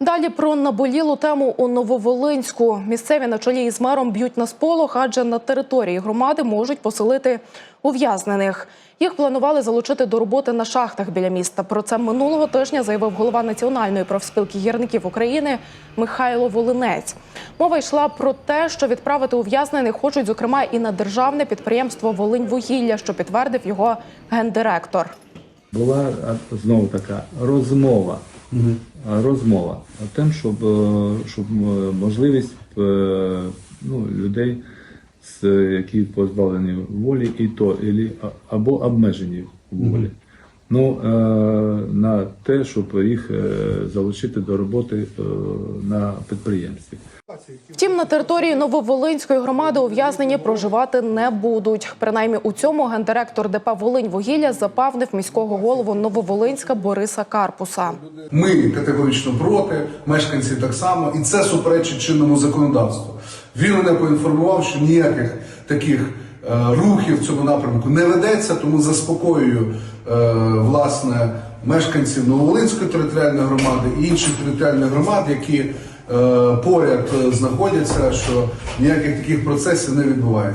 Далі про наболілу тему у Нововолинську. Місцеві на чолі із мером б'ють на сполох, адже на території громади можуть поселити ув'язнених. Їх планували залучити до роботи на шахтах біля міста. Про це минулого тижня заявив голова Національної профспілки гірників України Михайло Волинець. Мова йшла про те, що відправити ув'язнених хочуть, зокрема, і на державне підприємство Волиньвугілля, що підтвердив його гендиректор. була знову така розмова. А, Розмова о тим, щоб, е, щоб е, можливість е, ну, людей, які позбавлені волі, і то або обмежені волі. Ну, е, на те, щоб їх е, залучити до роботи е, на підприємстві. Втім, на території Нововолинської громади ув'язнені проживати не будуть. Принаймні у цьому гендиректор ДП Волинь вугілля запевнив міського голову Нововолинська Бориса Карпуса. Ми категорично проти, мешканці так само, і це суперечить чинному законодавству. Він мене поінформував, що ніяких таких рухів в цьому напрямку не ведеться, тому заспокоюю е, власне мешканців Нововолинської територіальної громади і інших територіальних громад, які е, поряд е, знаходяться, що ніяких таких процесів не відбувається.